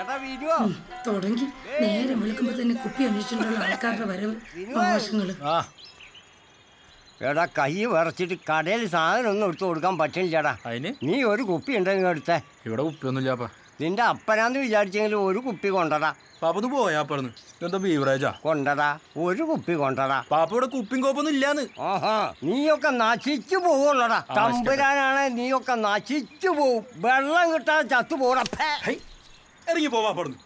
എടാ വീഡിയോ തുടങ്ങി. നേരെ വിളിക്കുമ്പോ തന്നെ കുപ്പി അന്വേഷിച്ചിട്ടുള്ള ആൾക്കാരുടെ വരവ് ആവശ്യങ്ങൾ എടാ കൈ വിറച്ചിട്ട് കടയിൽ സാധനം ഒന്നും എടുത്തു കൊടുക്കാൻ പറ്റില്ലടാ. അതിന്? നീ ഒരു കുപ്പി ഉണ്ടെങ്കിൽ എടുത്തേ. ഇവിടെ കുപ്പിയൊന്നുമില്ല നിന്റെ അപ്പനാന്ന് വിചാരിച്ചെങ്കിൽ ഒരു കുപ്പി കൊണ്ടടാ. പാപ്പ ഒന്ന് പോയാ പറഞ്ഞു എന്താ ബീവറേജാ കൊണ്ടടാ. ഒരു കുപ്പി കൊണ്ടടാ. പാപ്പ ഇവിടെ കുപ്പിയും കോപ്പൊന്നും ഇല്ലാന്ന്. ആഹാ നീയൊക്കെ നശിച്ചു പോവുള്ളടാ. തമ്പുരാനാണെ നീയൊക്കെ നശിച്ചു പോവും. വെള്ളം കിട്ടാതെ ചത്തു പോടപ്പേ ഹൈ, ഇറങ്ങി പോവാ പറഞ്ഞു.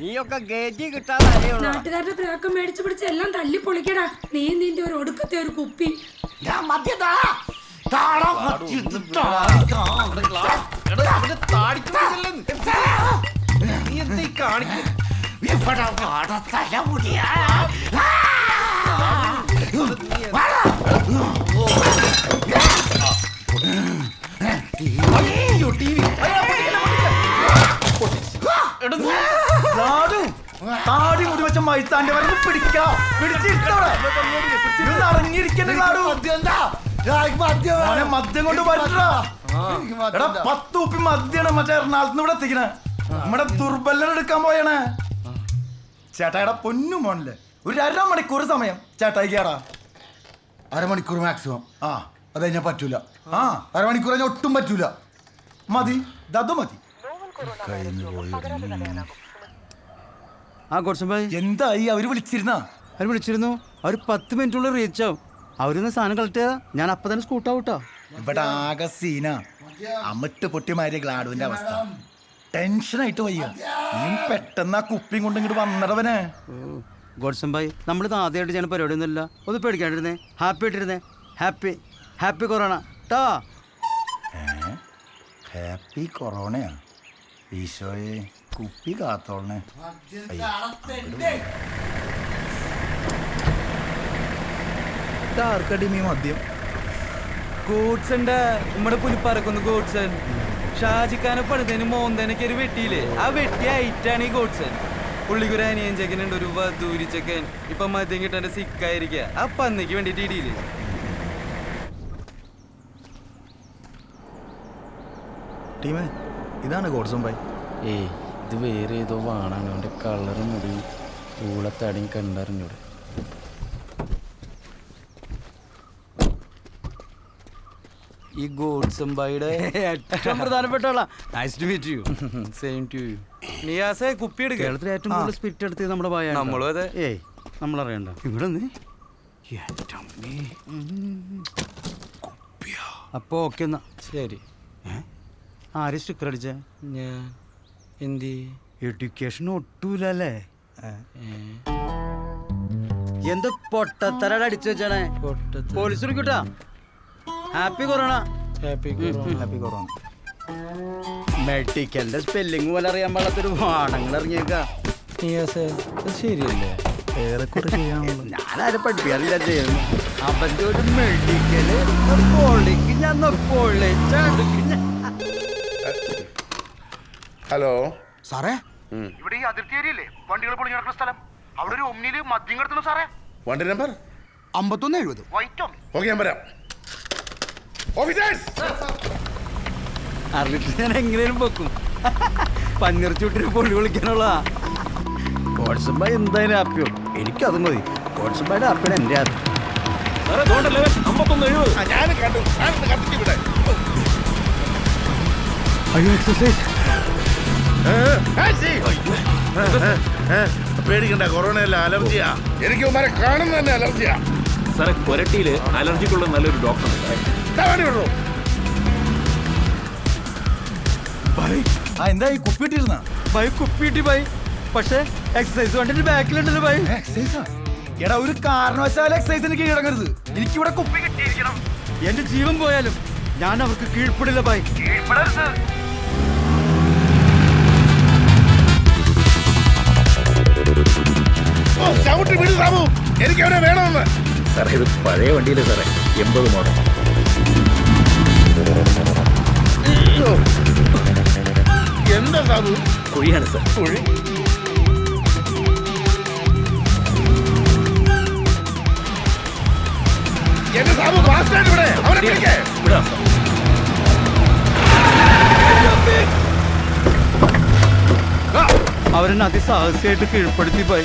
നീയൊക്കെ ഗേറ്റി കിട്ടാതെ അറിയുള്ളൂ നാട്ടുകാരുടെ പ്രാക്കം മേടിച്ചു പിടിച്ച് എല്ലാം തല്ലി പൊളിക്കടാ നീ നിന്റെ ഒരു ഒടുക്കത്തെ ഒരു കുപ്പി താടി മുടി വെച്ച മൈത്താന്റെ വരവ് പിടിക്കാം. പിടിച്ചിട്ടോടെ അടങ്ങിയിരിക്കണ്ട നാടു. മോനെ മദ്യം കൊണ്ട് പറ്റാ എടാ പത്ത് ഉപ്പി മദ്യാണ് മറ്റേ എറണാകുളത്ത് ഇവിടെ എത്തിക്കണേ. നമ്മുടെ ദുർബലൻ എടുക്കാൻ പോയണേ. ചേട്ടാ എടാ പൊന്നു മോണില്ലേ ഒരു അരമണിക്കൂർ സമയം. ചേട്ടായിക്കാടാ അരമണിക്കൂർ മാക്സിമം ആ. അത് കഴിഞ്ഞാൽ പറ്റൂല. ആ. അരമണിക്കൂർ കഴിഞ്ഞാൽ ഒട്ടും പറ്റൂല. മതി. ദതു മതി. ആ കുറച്ചും ഭായി എന്തായി അവർ വിളിച്ചിരുന്നാ? അവർ വിളിച്ചിരുന്നു. അവർ പത്ത് മിനിറ്റുള്ളിൽ റീച്ച് ആവും. അവരൊന്ന് സാധനം കളക്ട് ഞാൻ അപ്പൊ തന്നെ സ്കൂട്ടാവും ഔട്ടാ ഇവിടെ ആകെ സീന അമിട്ട് പൊട്ടി മാറിയ ഗ്ലാഡുവിന്റെ അവസ്ഥ. ടെൻഷനായിട്ട് വയ്യ. നീ പെട്ടെന്ന് ആ കുപ്പിയും കൊണ്ട് ഇങ്ങോട്ട് വന്നടവനെ. ഗോഡ്സം ഭായി നമ്മളിത് ആദ്യമായിട്ട് ചെയ്യുന്ന പരിപാടിയൊന്നുമില്ല. ഒന്ന് പേടിക്കാണ്ടിരുന്നേ. ഹാപ്പി ആയിട്ടിരുന്നേ. ഹാപ്പി ഹാപ്പി കൊറോണ ടാ ഹാപ്പി കൊറോണയാ ഈശോയെ കുപ്പി കാത്തോളണേ ആർക്കടി മദ്യം? ഗോഡ്സന്റെ നമ്മുടെ പുലിപ്പറക്കുന്ന ഗോഡ്സൺ ഷാജിക്കാനെ പണിതേന് മോന്തേനൊക്കെ ഒരു വെട്ടിയില്ലേ? ആ വെട്ടി ഐറ്റാണ് ഈ ഗോഡ്സൺ പുള്ളിക്കൊരു അനിയൻ ചെക്കനുണ്ട് ഒരു വധൂരി ചെക്കൻ. ഇപ്പൊ മദ്യം കിട്ടാൻ സിക്കായിരിക്കുക ആ പന്നിക്ക് വേണ്ടിട്ട് ഇടിയില്ലേ? ടീമേ ഇതാണ് ഗോഡ്സും ബൈ ഏയ് ഇത് വേറെ ഏതോ വാണാണ്. അവന്റെ കളറും മുടി ഊളത്തടിയും കണ്ടറിഞ്ഞൂടെ ഈ ഗോഡ്സും ബൈയുടെ ഏറ്റവും പ്രധാനപ്പെട്ട ആളാ. Nice to meet you same to you നിയാസെ കുപ്പി എടുക്കുക കേരളത്തിൽ ഏറ്റവും കൂടുതൽ സ്പിരിറ്റ് എടുത്തത് നമ്മുടെ ഭായ നമ്മളും അതെ. ഏയ് നമ്മളറിയണ്ട. ഇവിടെ നിന്ന് അപ്പോ ഓക്കെ എന്നാ. ശരി. ആര് സ്റ്റിക്കർ അടിച്ചേ? ഞാൻ. എന്തി? എഡ്യൂക്കേഷൻ ഒട്ടൂലല്ലേ? എന്ത് പൊട്ടത്തരട അടിച്ചു വെച്ചാണേ police വിളിക്കൂട്ടാ happy corona happy happy corona മെഡിക്കലിന്റെ spelling പോലെ അറിയാൻ പാടാത്തൊരു വാണങ്ങൾ ഇറങ്ങിയേക്കാ. ശരിയല്ലേ? ഞാനാരും പഠിപ്പിക്കാറില്ല ചെയ്യുന്നു അവന്റെ ഒരു മെഡിക്കൽ ഞാൻ പൊളിച്ചടുക്ക് ഞാൻ ഹലോ സാറേ? ഇവിടെ ഈ അതിർത്തി ഏരിയല്ലേ വണ്ടികൾ പൊളിഞ്ഞു നടക്കുന്ന സ്ഥലം. അവിടെ ഒരു ഒമ്നിയിൽ മദ്യം കിടത്തുന്നു സാറേ. വണ്ടി നമ്പർ അമ്പത്തൊന്ന് എഴുപത്. വൈറ്റ് ഓക്കെ ഞാൻ വരാം. ഓഫീസേഴ്സ് അറിഞ്ഞിട്ട് ഞാൻ എങ്ങനെയും വെക്കും പന്നിറച്ചൂട്ടിന് പൊള്ളി വിളിക്കാനുള്ള കോൺസമ്പ എന്തായാലും ഹാപ്പിയോ എനിക്കത് മതി. വാട്സപ്പായിട്ട് ഹാപ്പിയാണ് എന്റെ എഴുപത്. ഞാൻ കണ്ടു. ഞാൻ കത്തിച്ചു ഇവിടെ. അയ്യോ എക്സസൈസ് പേടിക്കണ്ട കൊറോണ അല്ല അലർജിയാ. എനിക്ക് ഉമ്മാരെ കാണുന്ന തന്നെ അലർജിയാ. സാറെ കൊരട്ടിയിൽ അലർജിക്കുള്ള നല്ലൊരു ഡോക്ടർ ആ എന്താ ഈ കുപ്പി ഇട്ടിരുന്ന ബൈ കുപ്പിട്ടി ബൈ. പക്ഷേ എക്സസൈസ് കണ്ടിട്ട് ബാക്കിലുണ്ടല്ലോ ബൈ. എക്സസൈസാ എടാ ഒരു കാരണവശാലും എക്സസൈസിന് കീഴടങ്ങരുത്. എനിക്കിവിടെ കുപ്പി കിട്ടിയിരിക്കണം. എന്റെ ജീവൻ പോയാലും ഞാൻ അവർക്ക് കീഴ്പ്പെടില്ല ബൈ. ഓ ചവിട്ടി വിടു സാബു എനിക്ക് അവനെ വേണമെന്ന്. സാറേ ഇത് പഴയ വണ്ടിയിലെ സാറേ? എൺപത് മോഡൽ. എന്താ സാബു കുഴിയാണ് സാർ. കുഴി? എന്റെ സാബു ഫാസ്റ്റ് ഇവിടെ. അവനെ പിടിക്കേ. വിടാം സാർ. അവരെന്നെ അതിസാഹസികമായിട്ട് കീഴ്പ്പെടുത്തി പോയി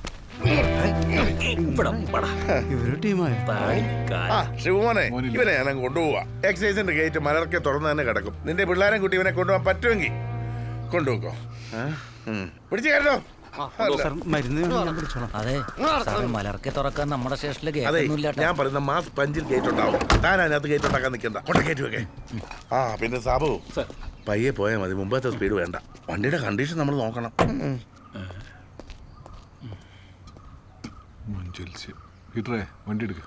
ഇവിടെ പടാ. ഇവരുടെ ടീമായ ആ ശിവമോനെ ഇവനെ ഞാൻ കൊണ്ടുപോവാ. എക്സൈസിന്റെ ഗേറ്റ് മലർക്കെ തുറന്ന് തന്നെ കിടക്കും. നിന്റെ പിള്ളേരെ കുട്ടി ഇവനെ കൊണ്ടുപോകാൻ പറ്റുമെങ്കിൽ കൊണ്ടുപോക്കോ. പിടിച്ചു കയറോ സാർ മരുന്ന് ഞാൻ പിടിച്ചോളാം. അതെ. സാറ് മലർക്കെ തുറക്കാൻ നമ്മുടെ സ്റ്റേഷനിൽ അതെ കേൾക്കുന്നില്ല ഞാൻ പറയുന്ന മാസ് പഞ്ചിൽ ഗേറ്റ് ഉണ്ടാവും താൻ അതിനകത്ത് ഗേറ്റ് ഉണ്ടാക്കാൻ നിൽക്കണ്ട കൊണ്ട ഗേറ്റ് വെക്കേ. ആ പിന്നെ സാബു പയ്യെ പോയാൽ മതി. മുമ്പത്തെ സ്പീഡ് വേണ്ട. വണ്ടിയുടെ കണ്ടീഷൻ നമ്മൾ നോക്കണം. ഉം. ഹീറ്ററേ വണ്ടി എടുക്ക.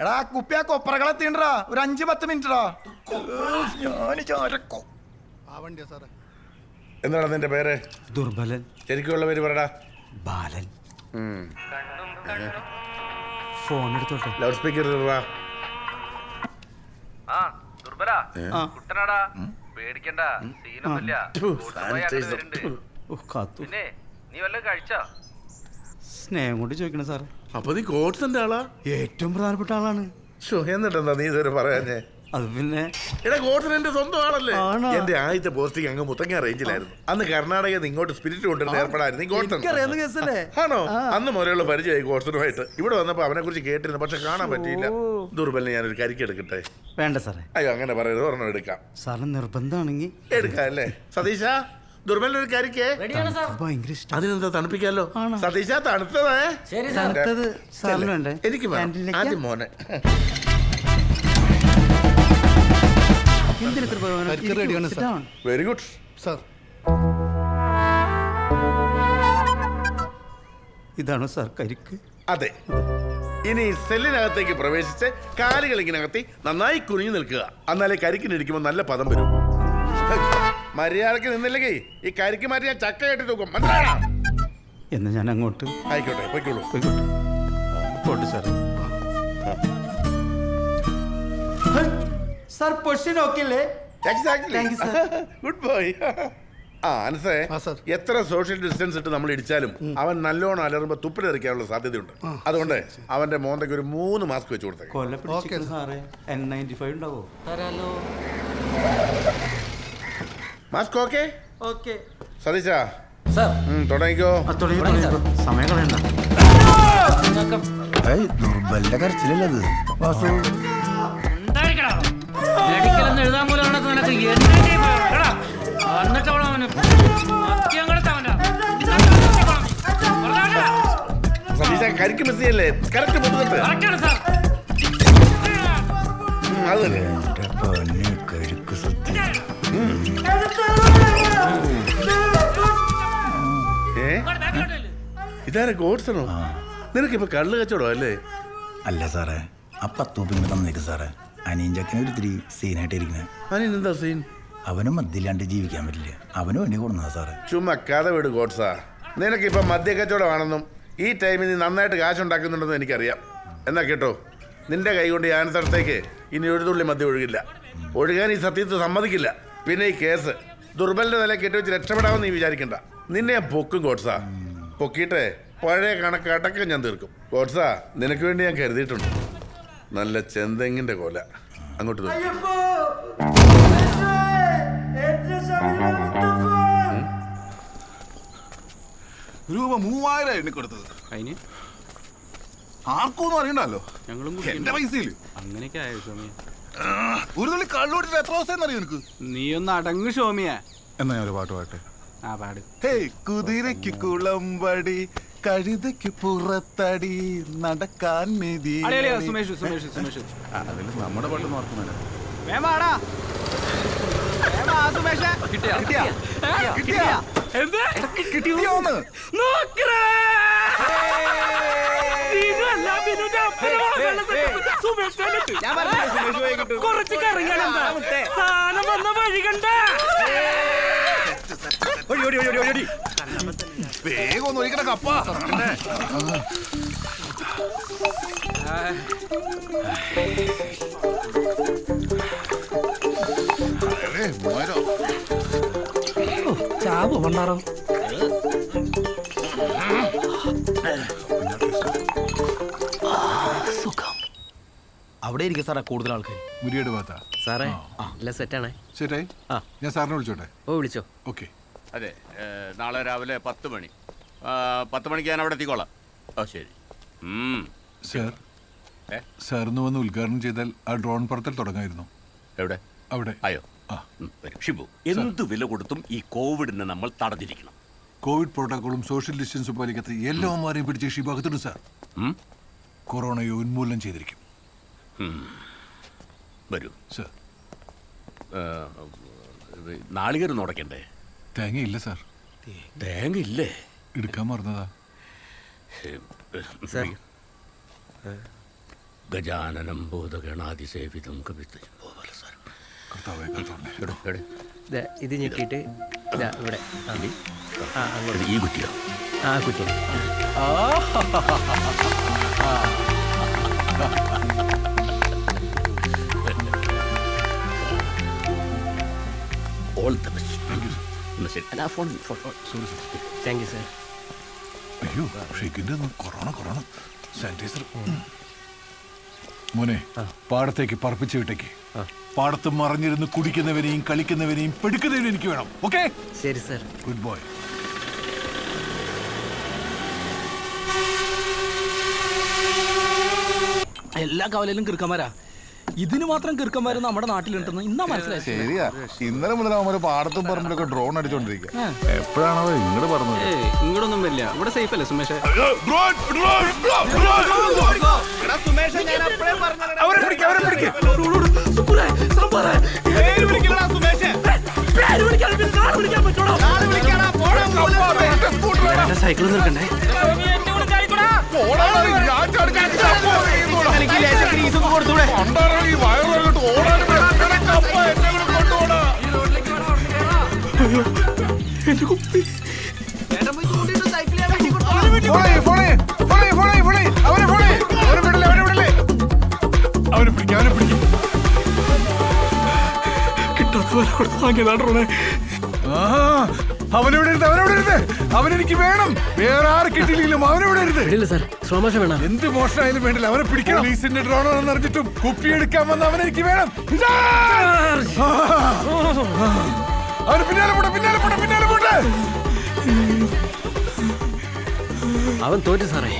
എടാ കുപ്പിയാ കൊപ്പറകളെ തീണ്ടടാ ഒരു അഞ്ച് പത്ത് മിനിറ്റടാ. ഞാൻ ചാരക്കോ. എന്താണ് നിന്റെ പേര്? ദുർബലൻ. ശരിക്കുള്ള പേര് പറടാ. ബാലൻ. ഫോൺ എടുത്തോട്ടെ. ലൗഡ് സ്പീക്കർ ഇടാ ആ ദുർബല. കുട്ടനാടാ. പേടിക്കണ്ട. സീനൊന്നുമില്ല പിന്നെ നീ വല്ലതും കഴിച്ചോ? സ്നേഹം കൊണ്ട് ചോദിക്കണം സാർ അപ്പൊ നീ കോട്സിന്റെ ആളാ? ഏറ്റവും പ്രധാനപ്പെട്ട ആളാണ്. എന്നിട്ടെന്താ നീ ഇതുവരെ പറയാഞ്ഞേ? അത് പിന്നെ എടാ കോട്സൻ എന്റെ സ്വന്തം ആളല്ലേ? ആണോ? എന്റെ ആദ്യത്തെ പോസ്റ്റിംഗ് അങ്ങ് മുത്തങ്ങ റേഞ്ചിലായിരുന്നു. അന്ന് കർണാടകയിൽ നിന്ന് ഇങ്ങോട്ട് സ്പിരിറ്റ് കൊണ്ടുവരുന്ന ഏർപ്പെടായിരുന്നു. നീ കോട്സൻ എനിക്കറിയാവുന്ന കേസല്ലേ? ആണോ? അന്ന് മുതലുള്ള പരിചയമായി കോട്സനുമായിട്ട് ഇവിടെ വന്നപ്പോ അവനെ കുറിച്ച് കേട്ടിരുന്നു പക്ഷെ കാണാൻ പറ്റിയില്ല. ഞാൻ ഞാനൊരു കരിക്ക് എടുക്കട്ടെ? വേണ്ട സാറേ. അയ്യോ അങ്ങനെ പറയരുത് ഒരെണ്ണം എടുക്കാം. സാറിന് നിർബന്ധമാണെങ്കിൽ എടുക്കാം അല്ലേ? സതീശ? ദുർബലിന് ഒരു കരിക്കേ ഭയങ്കര ഇഷ്ടം. അതിനെന്താ തണുപ്പിക്കാലോ? സതീശ തണുത്തതേ തണുത്തത് സാറിന് വേണ്ടേ? എനിക്ക് വേണം. ക്യാന്റീനിലേക്ക്? ആദ്യം മോനെ. എന്തിന് ഇത്ര ബഹളം? ഇരിക്കൂ, sit down. വെരി ഗുഡ് ഇതാണോ സാർ കരിക്ക്. അതെ. ഇനി സെല്ലിനകത്തേക്ക് പ്രവേശിച്ച് കാലുകൾ ഇങ്ങനെ അകത്തി നന്നായി കുനിഞ്ഞു നിൽക്കുക. എന്നാലേ കരിക്കിനിരിക്കുമ്പോൾ നല്ല പദം വരും. മര്യാദയ്ക്ക് നിന്നില്ലെങ്കിൽ ഈ കരിക്ക് മാറ്റി ഞാൻ ചക്ക കെട്ടി തൂക്കും മനസ്സിലാണോ എന്ന് ഞാൻ അങ്ങോട്ട് ആയിക്കോട്ടെ പോയിക്കോളൂ. പോയിക്കോട്ടെ. പോട്ടെ സാർ സാർ പൊസിഷൻ ഓക്കെ അല്ലേ. ഗുഡ് ബോയ് ആ അനസേ എത്ര സോഷ്യൽ ഡിസ്റ്റൻസ് ഇട്ട് നമ്മൾ ഇടിച്ചാലും അവൻ നല്ലോണം അലറുമ്പോ തുപ്പിലെറിക്കാനുള്ള സാധ്യതയുണ്ട്. അതുകൊണ്ട് അവന്റെ മോന്തയ്ക്ക് ഒരു മൂന്ന് മാസ്ക് വെച്ച് കൊടുത്തേക്ക്. മാസ്ക് ഓക്കെ ഓക്കെ സതീശ. സാർ തുടങ്ങിക്കോ. സമയം കളയണ്ട. ദുർബലിന്റെ കരച്ചിലല്ലത്. വാസു മെഡിക്കലെന്ന് എഴുതാൻ പോലും അവനകത്ത് നിനക്ക് എന്നിട്ട് അവന് സതീശ കരിക്ക് മിസ് ചെയ്യല്ലേ? കറക്റ്റ് അത് തന്നെ ഏ? ഇതാരെ ഗോഡ്സണോ? നിനക്കിപ്പോ കള്ള് കച്ചവടം അല്ലേ? അല്ല സാറേ ആ പത്തൂപ്പ് ഇങ്ങനെ തന്നേക്ക് സാറേ. അനിയൻ ചക്കനെ ഒരിത്തിരി സീനായിട്ട് ഇരിക്കുന്നത് എന്താ സീൻ? അവനും മദ്യമില്ലാണ്ട് ജീവിക്കാൻ പറ്റില്ല. അവനും എന്നെ കൊടുന്നതാ സാറേ. ചുമ്മാ കഥ വിട് ഗോഡ്സാ. നിനക്കിപ്പോ മദ്യ കച്ചവടമാണെന്നും ഈ ടൈമിൽ നീ നന്നായിട്ട് കാശുണ്ടാക്കുന്നുണ്ടെന്ന് എനിക്കറിയാം. എന്നാ കേട്ടോ നിന്റെ കൈ കൊണ്ട് ഞാൻ സ്ഥലത്തേക്ക് ഇനി ഒരു തുള്ളി മദ്യം ഒഴുകില്ല. ഒഴുകാൻ ഈ സത്യത്തെ സമ്മതിക്കില്ല. പിന്നെ ഈ കേസ്. ദുർബലിന്റെ നില കെട്ടിവെച്ച് രക്ഷപ്പെടാമെന്ന് നീ വിചാരിക്കണ്ട. നിന്നെ ഞാൻ പൊക്കും ഗോഡ്സാ. പൊക്കിയിട്ടെ പഴയ കണക്ക് അടക്കം ഞാൻ തീർക്കും. ഗോഡ്സാ നിനക്ക് വേണ്ടി ഞാൻ കരുതിയിട്ടുണ്ട്. നല്ല ചെന്തെങ്ങിന്റെ കോല. അങ്ങോട്ട് രൂപ മൂവായിരം എണ്ണി കൊടുത്തത്. അതിന്? ആർക്കൊന്നും അറിയണ്ടല്ലോ ഞങ്ങളും എന്റെ പൈസയിൽ. അങ്ങനെയൊക്കെ ആയോ സോമിയ ഒരു തുള്ളി കള്ളൂട്ടിട്ട് എത്ര ദിവസം അറിയോ എനിക്ക് നീ ഒന്ന് അടങ്ങ് ഷോമിയ. എന്നാ ഞാൻ ഒരു പാട്ട് പാട്ടെ? ആ പാട്. ഹേയ് കുതിരയ്ക്ക് കുളമ്പടി കഴുതയ്ക്ക് പുറത്തടി നടക്കാൻ നിധി അളിയളിയ സുമേഷ് സുമേഷ് സുമേഷ്. അതിൽ നമ്മുടെ പാട്ട് നോക്കുന്നില്ല വേമാടാ കിട്ടിയാ? കിട്ടിയാ. കിട്ടിയാ? എന്ത്? കിട്ടിയോന്ന്? നോക്കറേ കുറച്ച് കറികളെന്താ സാധനം വന്ന വഴി കണ്ട. വേഗം ഒന്ന് ഒഴിക്കണ കപ്പ. അതെ, മൂവായിരം. ചാവ് പണ്ടാറോ അവിടെ ഇരിക്കും സാറേ കൂടുതൽ ആൾക്കാർ മുരിയുടെ ഭാഗത്താ? സാറേ എല്ലാം സെറ്റാണേ ശരി. ഞാൻ സാറിനെ വിളിച്ചോട്ടെ? ഓ വിളിച്ചോ. ഓക്കെ. അതെ നാളെ രാവിലെ പത്ത് മണി. ആ, പത്ത് മണിക്ക് ഞാൻ അവിടെ എത്തിക്കോളാം. ഓ ശരി. സാർ? സാറിന് വന്ന് ഉദ്ഘാടനം ചെയ്താൽ ആ ഡ്രോൺ പറത്തൽ തുടങ്ങായിരുന്നു. എവിടെ? അവിടെ. അയ്യോ. ഷിബു എന്ത് വില കൊടുത്തും ഈ കോവിഡിനെ നമ്മൾ തടഞ്ഞിരിക്കണം. കോവിഡ് പ്രോട്ടോക്കോളും സോഷ്യൽ ഡിസ്റ്റൻസും പാലിക്കാത്ത എല്ലാവന്മാരെയും പിടിച്ച് ഷിബാഗത്തിടും സാർ? കൊറോണയെ ഉന്മൂലനം ചെയ്തിരിക്കും. വരൂ സർ. നാളികേരം ഉടക്കണ്ടേ? തേങ്ങയില്ല സാർ. തേങ്ങ ഇല്ലേ എടുക്കാൻ മറന്നതാ. ഗജാനനം ബോധഗണാതിസേവിതം കവിത കർത്താവേ സാർ ഇത് ഞെക്കിയിട്ട് ഇവിടെ. ആ. ആ ഈ കുട്ടിയോ ആ കുറ്റി. ഓൾ ദ ബെസ്റ്റ് അല്ല phone phone sorry sir thank you sir അയ്യോ ഷെയ്ക്കിന്റെ കൊറോണ കൊറോണ. സാനിറ്റൈസർ മോനെ പാടത്തേക്ക് പറപ്പിച്ച് വിട്ടേക്ക്. പാടത്ത് മറിഞ്ഞിരുന്ന് കുടിക്കുന്നവനെയും കളിക്കുന്നവനെയും പെടുക്കുന്നവനും എനിക്ക് വേണം. ഓക്കെ ശരി സാർ ഗുഡ് ബോയ് എല്ലാ കവലയിലും കിറുക്കന്മാരാ. ഇതിന് മാത്രം കിറുക്കന്മാര് നമ്മുടെ നാട്ടിലുണ്ടെന്ന് ഇന്നാ മനസ്സിലായി. ശരിയാ. ഇന്നലെ മുതൽ അവന്മാര് പാടത്തും പറമ്പിലൊക്കെ ഡ്രോൺ അടിച്ചോണ്ടിരിക്കുക എപ്പോഴാണോ ഇങ്ങോട്ട് പറഞ്ഞത് ഇങ്ങോട്ടൊന്നും വരില്ല. ഇവിടെ സേഫ് അല്ലേ സുമേഷ്? സൈക്കിൾ നിൽക്കണ്ടേ അവനെ പിടിക്കാം അവനെ പിടിക്കും. അവനെവിടെ ഇരുന്ന് അവനെവിടെ ഇരുന്ന് അവനെനിക്ക് വേണം. വേറെ ആര് കിട്ടിയില്ലെങ്കിലും അവനെവിടെ ഇരുന്ന് ഇല്ല സാർ. സ്ലോ വേണം. എന്ത് മോഷണമായാലും വേണ്ടില്ല. അവനെ പിടിക്കണം. ലീസിന്റെ ഡ്രോണോ എന്നറിഞ്ഞിട്ടും അറിഞ്ഞിട്ടും കുപ്പി എടുക്കാൻ വന്ന അവനെനിക്ക് വേണം. അവന് പിന്നാലെ പോട്ടെ പിന്നാലെ പോട്ടെ പിന്നാലെ പോട്ടെ. അവൻ തോറ്റു സാറേ.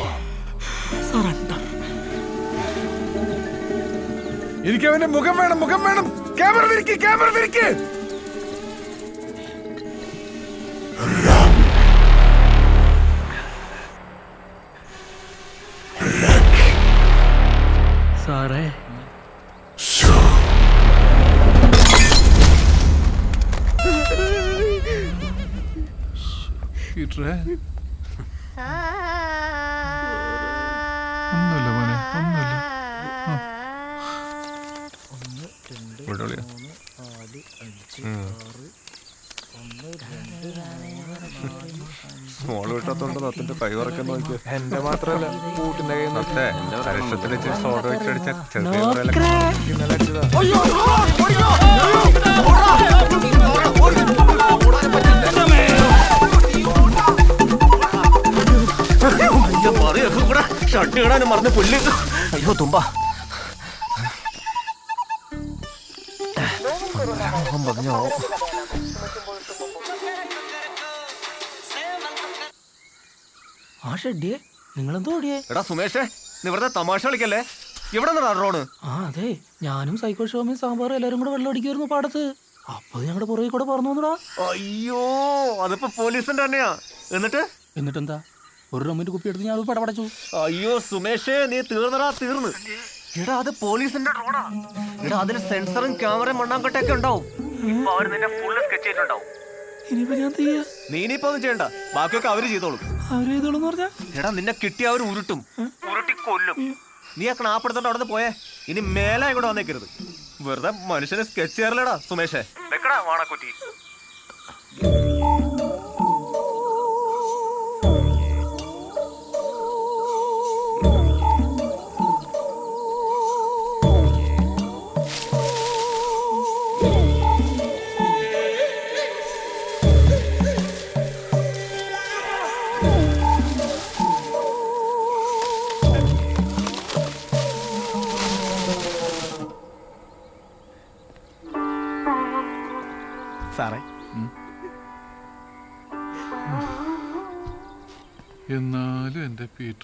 എനിക്ക് അവന്റെ മുഖം വേണം മുഖം വേണം. ക്യാമറ തിരിക്ക് ക്യാമറ തിരിക്ക്. പീറ്ററെ ഒന്നുമില്ല മോനെ ഒന്നുമില്ല ആ. ഇവിടെ വിളിയാ. മോൾ വിട്ടാത്തോണ്ട് നത്തിന്റെ കൈ ഉറക്കാൻ നോക്കിയ എന്റെ മാത്രല്ല കൂട്ടിന്റെ കൈ നത്തെ കരക്ഷത്തിൽ സോഡ വെച്ചടിച്ച ചെറിയ ഇന്നലെ അടിച്ചതാ ഷർട്ട് ഇടാനും മറന്ന് പുല്ല്. അയ്യോ തുമ്പ. പറഞ്ഞോ ആ ഷെഡിയെ നിങ്ങളെന്തോ ഓടിയേ എടാ സുമേഷേ നീ വെറുതെ തമാശ കളിക്കല്ലേ? ഇവിടെ റോഡ്? ആ അതെ ഞാനും സൈക്കോ ഷോമിയും സാമ്പാറും എല്ലാരും കൂടെ വെള്ളം അടിക്കുമായിരുന്നു പാടത്ത്. അപ്പൊ ഞങ്ങളുടെ പുറകെ കൂടെ പറഞ്ഞു വന്നടാ അയ്യോ അതിപ്പോ പോലീസിന്റെ തന്നെയാ. എന്നിട്ട്? എന്നിട്ടെന്താ? ഒരു റമ്മിന്റെ കുപ്പി എടുത്ത് ഞാൻ അത് പടപടച്ചു അയ്യോ സുമേഷേ നീ തീർന്നടാ തീർന്ന്. എടാ അത് പോലീസിന്റെ റോഡാ. എടാ അതിന് സെൻസറും ക്യാമറയും മണ്ണാങ്കട്ടൊക്കെ ഉണ്ടാവും. ഇപ്പൊ അവർ നിന്നെ ഫുള്ള് സ്കെച്ച് ചെയ്തിട്ടുണ്ടാവും. ഇനിയിപ്പോ ഞാൻ ചെയ്യാ? നീ ഇനിയിപ്പോ ഒന്നും ചെയ്യണ്ട. ബാക്കിയൊക്കെ അവർ ചെയ്തോളും. അവർ ചെയ്തോളൂ പറഞ്ഞാ? എടാ നിന്നെ കിട്ടിയ അവർ ഉരുട്ടും. ഉരുട്ടി കൊല്ലും. നീ ആ ക്ലാപ്പെടുത്തോണ്ട് അവിടെ പോയേ. ഇനി മേലെ ഇങ്ങോട്ട് വന്നേക്കരുത്. വെറുതെ മനുഷ്യനെ സ്കെച്ച് ചെയ്യാറില്ലടാ സുമേഷേ. വെക്കടാ വാണക്കുറ്റി.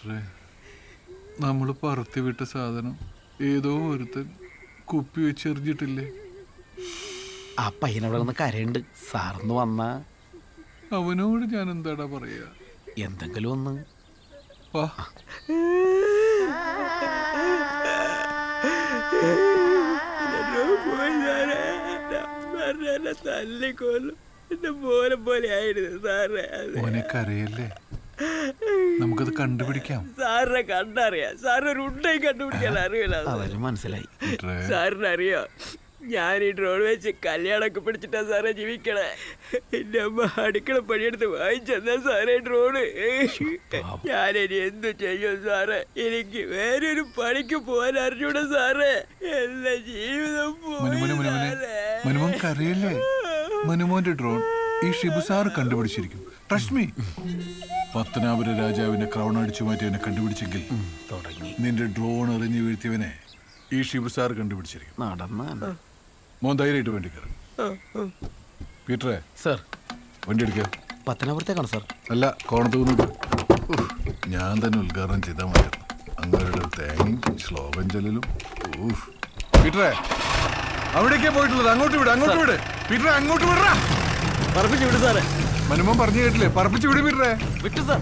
പീറ്ററെ നമ്മൾ പറത്തി വിട്ട സാധനം ഏതോ ഒരുത്തൻ കുപ്പി വെച്ചെറിഞ്ഞിട്ടില്ലേ ആ പയ്യനവിടെ നിന്ന് കരയുണ്ട് സാറിന്ന് വന്ന. അവനോട് ഞാൻ എന്താടാ പറയാ? എന്തെങ്കിലും ഒന്ന്. വാ. തല്ലിക്കൊല്ലും എന്റെ പോലെ പോലെ ആയിരുന്നു സാറേ. അത് കരയല്ലേ? നമുക്കത് കണ്ടുപിടിക്കാം. സാറിനെ കണ്ടറിയാ. സാറിന് ഒരു ഉണ്ടായി കണ്ടുപിടിക്കാൻ അറിയില്ല. അവർ മനസ്സിലായി. സാറിനറിയോ? സാറിന് അറിയോ ഞാൻ ഈ ഡ്രോൺ വെച്ച് കല്യാണമൊക്കെ പിടിച്ചിട്ടാ സാറെ ജീവിക്കണേ. എന്റെ അമ്മ അടുക്കള പണിയെടുത്ത് വാങ്ങിച്ചെന്നാ സാറേ ഡ്രോണ് ഞാനിനി എന്തു ചെയ്യും സാറേ? എനിക്ക് വേറൊരു പണിക്ക് പോകാൻ അറിഞ്ഞൂടാ സാറേ. എന്റെ ജീവിതം പോയി ഡ്രോൺ ഈ ഷിബു സാർ കണ്ടുപിടിച്ചിരിക്കും. ട്രസ്റ്റ് പത്തനാപുര രാജാവിനെ ക്രൗൺ അടിച്ചു മാറ്റിയവനെ കണ്ടുപിടിച്ചെങ്കിൽ തുടങ്ങി. നിന്റെ ഡ്രോൺ എറിഞ്ഞു വീഴ്ത്തിയവനെ ഈ ഷിബുസാർ കണ്ടുപിടിച്ചിരിക്കും. നടന്ന മോൻ ധൈര്യമായിട്ട് വേണ്ടി കയറും. പീറ്ററെ സർ. വണ്ടി എടുക്കുക പത്തനാപുരത്തേക്കാണ് സർ. അല്ല കോണത്ത് നിന്നിട്ട്. ഞാൻ തന്നെ ഉദ്ഘാടനം ചെയ്താൽ മതിയായിരുന്നു അങ്ങവരുടെ തേങ്ങയും ശ്ലോകം ചെല്ലലും. ഊഫ്. പീറ്ററെ അവിടേക്കേ പോയിട്ടുള്ളത്? അങ്ങോട്ട് വിട് അങ്ങോട്ട് വിട്. പീറ്ററെ അങ്ങോട്ട് വിടറാ. പറഞ്ഞു വിട് സാറേ. മനുമോൻ പറഞ്ഞു കേട്ടില്ലേ? പറപ്പിച്ചു വിടും വിട്ടു സാർ.